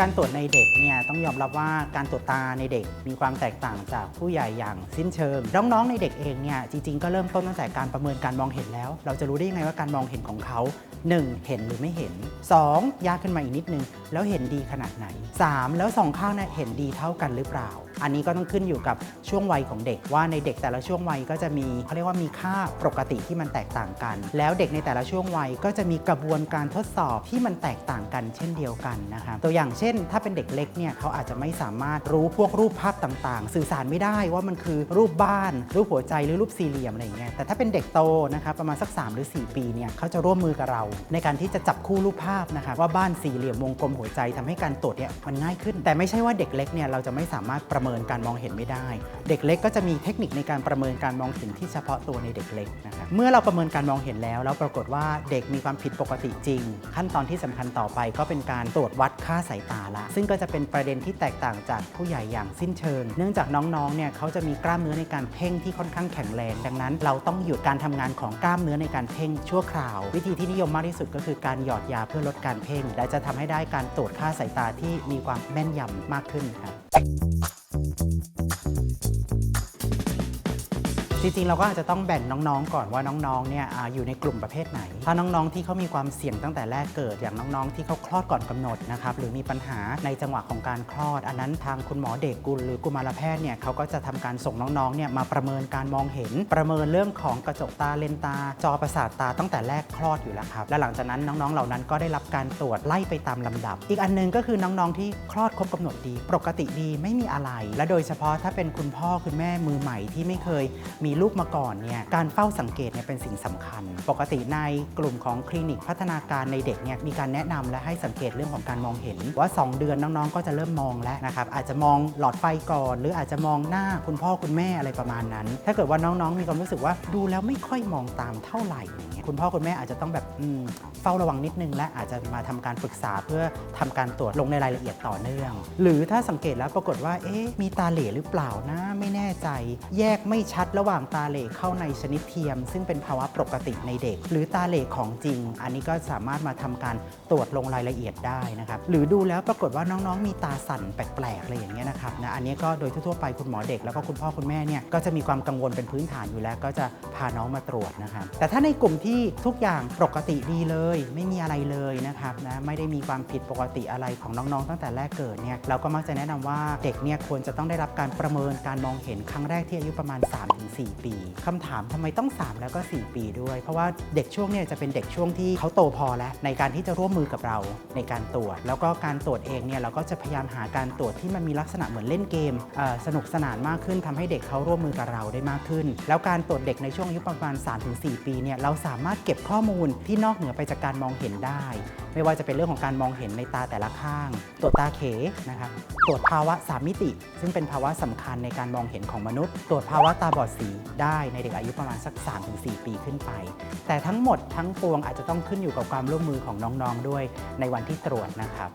การตรวจในเด็กเนี่ยต้องยอมรับว่าการตรวจตาในเด็กมีความแตกต่างจากผู้ใหญ่อย่างสิ้นเชิง น้องๆในเด็กเองเนี่ยจริงๆ ก็เริ่มต้นตั้งแต่การประเมินการมองเห็นแล้ว เราจะรู้ได้ยังไงว่าการมองเห็นของเขา 1. เห็นหรือไม่เห็น 2. ยากขึ้นมาอีกนิดนึง แล้วเห็นดีขนาดไหน 3. แล้วสองข้างเนี่ยเห็นดีเท่ากันหรือเปล่า อันนี้ก็ต้องขึ้นอยู่กับช่วงวัยของเด็กว่าในเด็กแต่ละช่วงวัยก็จะมีเขาเรียกว่ามีค่าปกติที่มันแตกต่างกัน แล้วเด็กในแต่ละช่วงวัยก็จะมีกระบวนการทดสอบที่มันแตกต่างกันเช่นเดียวกันนะครับตัวอย่างเช่น ถ้าเป็นเด็กเล็กเนี่ยเขาอาจจะไม่สามารถรู้พวกรูปภาพต่างๆ สื่อสารไม่ได้ว่ามันคือรูปบ้าน รูปหัวใจหรือรูปสี่เหลี่ยมอะไรอย่างเงี้ยแต่ถ้าเป็นเด็กโตนะครับประมาณสัก 3 หรือ 4 ปีเนี่ยเขาจะร่วมมือกับเรา ในการที่จะจับคู่รูปภาพนะครับว่าบ้านสี่เหลี่ยมวงกลมหัวใจทำให้การตรวจเนี่ยมันง่ายขึ้น แต่ไม่ใช่ว่าเด็กเล็กเนี่ยเราจะไม่สามารถประเมินมินการมองเห็นไม่ได้ เด็กเล็กก็จะมีเทคนิคในการประเมินการมองเห็นที่เฉพาะตัวในเด็กเล็กนะครับเมื่อเราประเมินการมองเห็นแล้ว แล้วปรากฏว่าเด็กมีความผิดปกติจริง ขั้นตอนที่สำคัญต่อไปก็เป็นการตรวจวัดค่าสายตาละ ซึ่งก็จะเป็นประเด็นที่แตกต่างจากผู้ใหญ่อย่างสิ้นเชิง เนื่องจากน้องๆเนี่ยเขาจะมีกล้ามเนื้อในการเพ่งที่ค่อนข้างแข็งแรง ดังนั้น เราต้องหยุดการทำงานของกล้ามเนื้อในการเพ่งชั่วคราว วิธีที่นิยมมากที่สุดก็คือการหยอดยาเพื่อลดการเพ่ง และจะทำให้ได้การตรวจค่าสายตาที่มีความแม่นยำมากขึ้นครับ ริง ๆ เราก็อาจจะต้องแบ่งน้องๆ ก่อนว่าน้องๆ เนี่ยอาอยู่ในกลุ่มประเภทไหน ถ้าน้องๆ ที่เขามีความเสี่ยงตั้งแต่แรกเกิด อย่างน้องๆ ที่เขาคลอดก่อนกำหนดนะครับ หรือมีปัญหาในจังหวะของการคลอด อันนั้นทางคุณหมอเด็กกุลหรือกุมารแพทย์เนี่ยเขาก็จะทำการส่งน้องๆ เนี่ยมาประเมินการมองเห็น ประเมินเรื่องของกระจกตาเลนตา จอประสาทตาตั้งแต่แรกคลอดอยู่แล้วครับ และหลังจากนั้นน้องๆ เหล่านั้นก็ได้รับการตรวจไล่ไปตามลำดับ อีกอันหนึงก็คือน้องๆ ที่คลอดครบกำหนดดี ปกติดีไม่มีอะไร และโดยเฉพาะถ้าเป็นคุณพ่อคุณแม่มือใหม่ที่ไม่เคยมีลูกมาก่อนเนี่ยการเฝ้าสังเกตเนี่ยเป็นสิ่งสำคัญ ปกติในกลุ่มของคลินิกพัฒนาการในเด็กเนี่ยมีการแนะนำและให้สังเกตเรื่องของการมองเห็น ว่า 2 เดือนน้องๆ ก็จะเริ่มมองแล้วนะครับอาจจะมองหลอดไฟก่อน หรืออาจจะมองหน้าคุณพ่อคุณแม่อะไรประมาณนั้น ถ้าเกิดว่าน้องๆมีความรู้สึกว่าดูแล้วไม่ค่อยมองตามเท่าไหร่อย่างเงี้ยคุณพ่อคุณแม่อาจจะต้องแบบเฝ้าระวังนิดนึงและอาจจะมาทำการปรึกษาเพื่อทำการตรวจลงในรายละเอียดต่อเนื่อง หรือถ้าสังเกตแล้วปรากฏว่าเอ๊ะมีตาเหล่หรือเปล่านะไม่แน่ใจ แยกไม่ชัดระหว่างตาเหล่เข้าในชนิดเทียม ซึ่งเป็นภาวะปกติในเด็ก หรือตาเหล่ของจริง อันนี้ก็สามารถมาทำการตรวจลงรายละเอียดได้นะครับหรือดูแล้วปรากฏว่าน้องๆ มีตาสั่นแปลกๆอะไรอย่างเงี้ยนะครับนะอันนี้ก็โดยทั่วๆไปคุณหมอเด็กแล้วก็คุณพ่อคุณแม่เนี่ยก็จะมีความกังวลเป็นพื้นฐานอยู่แล้ว ก็จะพาน้องมาตรวจนะครับแต่ถ้าในกลุ่มที่ทุกอย่างปกติดีเลย ไม่มีอะไรเลยนะครับนะไม่ได้มีความผิดปกติอะไรของน้องๆ ตั้งแต่แรกเกิดเนี่ยเราก็มักจะแนะนำว่าเด็กเนี่ยควรจะต้องได้รับการประเมินการมองเห็นครั้งแรกที่อายุประมาณ 3-4ปีคำถามทำไมต้อง 3 แล้วก็ 4 ปีด้วย เพราะว่าเด็กช่วงเนี่ยจะเป็นเด็กช่วงที่เขาโตพอแล้ว ในการที่จะร่วมมือกับเราในการตรวจ แล้วก็การตรวจเองเนี่ยเราก็จะพยายามหาการตรวจที่มันมีลักษณะเหมือนเล่นเกมเสนุกสนานมากขึ้นทำให้เด็กเขาร่วมมือกับเราได้มากขึ้น แล้วการตรวจเด็กในช่วงอายุประมาณ 3-4 ปีเนี่ยเราสามารถเก็บข้อมูลที่นอกเหนือไปจากการมองเห็นได้ ไม่ว่าจะเป็นเรื่องของการมองเห็นในตาแต่ละข้าง ตรวจตาเขนะครับตรวจภาวะสามมิติ ซึ่งเป็นภาวะสำคัญในการมองเห็นของมนุษย์ ตรวจภาวะตาบอดสีได้ในเด็กอายุประมาณสัก 3-4 ปีขึ้นไป แต่ทั้งหมดทั้งปวงอาจจะต้องขึ้นอยู่กับความร่วมมือของน้องๆด้วยในวันที่ตรวจนะครับ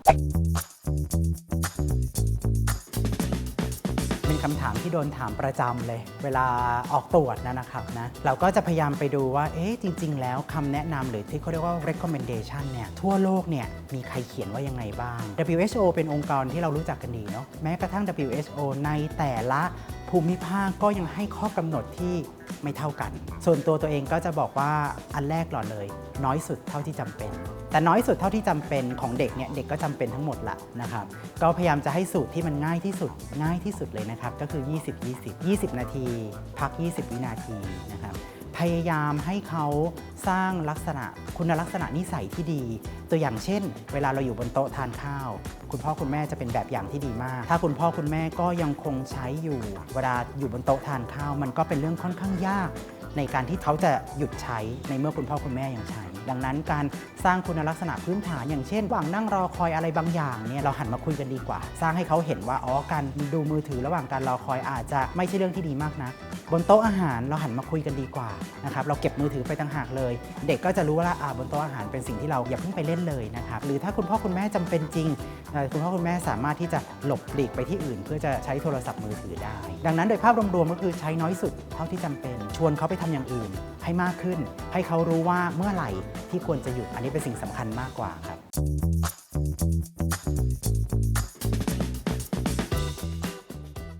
เป็นคำถามที่โดนถามประจำเลย เวลาออกตรวจนะนะครับนะเราก็จะพยายามไปดูว่า เอ๊ะจริง ๆ แล้วคำแนะนำหรือที่เขาเรียกว่า recommendation เนี่ยทั่วโลกเนี่ยมีใครเขียนว่ายังไงบ้าง WHO เป็นองค์กรที่เรารู้จักกันดีเนาะแม้กระทั่ง WHO ในแต่ละ ภูมิภาคก็ยังให้ข้อกำหนดที่ไม่เท่ากัน ส่วนตัวตัวเองก็จะบอกว่าอันแรกหล่อเลย น้อยสุดเท่าที่จำเป็น แต่น้อยสุดเท่าที่จำเป็นของเด็กเนี่ยเด็กก็จำเป็นทั้งหมดละนะครับก็พยายามจะให้สูตรที่มันง่ายที่สุดง่ายที่สุดเลยนะครับก็คือ 20 20 20 นาที พัก 20 วินาทีนะครับ พยายามให้เขาสร้างลักษณะคุณลักษณะนิสัยที่ดี ตัวอย่างเช่น เวลาเราอยู่บนโต๊ะทานข้าว คุณพ่อคุณแม่จะเป็นแบบอย่างที่ดีมาก ถ้าคุณพ่อคุณแม่ก็ยังคงใช้อยู่ เวลาอยู่บนโต๊ะทานข้าว มันก็เป็นเรื่องค่อนข้างยาก ในการที่เขาจะหยุดใช้ในเมื่อคุณพ่อคุณแม่ยังใช้ ดังนั้นการสร้างคุณลักษณะพื้นฐาน อย่างเช่นระหว่างนั่งรอคอยอะไรบางอย่างเนี่ยเราหันมาคุยกันดีกว่า สร้างให้เขาเห็นว่าอ๋อการดูมือถือระหว่างการรอคอยอาจจะไม่ใช่เรื่องที่ดีมากนะบนโต๊ะอาหารเราหันมาคุยกันดีกว่านะครับเราเก็บมือถือไปต่างหากเลย เด็กก็จะรู้ว่าอ่าบนโต๊ะอาหารเป็นสิ่งที่เราอย่าเพิ่งไปเล่นเลยนะครับหรือถ้าคุณพ่อคุณแม่จำเป็นจริงคุณพ่อคุณแม่สามารถที่จะหลบหลีกไปที่อื่น เพื่อจะใช้โทรศัพท์มือถือได้ ดังนั้นโดยภาพรวมๆก็คือใช้น้อยสุดเท่าที่จำเป็น ชวนเขาไปทำอย่างอื่นให้มากขึ้น ให้เขารู้ว่าเมื่อไหร่ที่ควรจะหยุดอันนี้เป็นสิ่งสำคัญมากกว่าครับ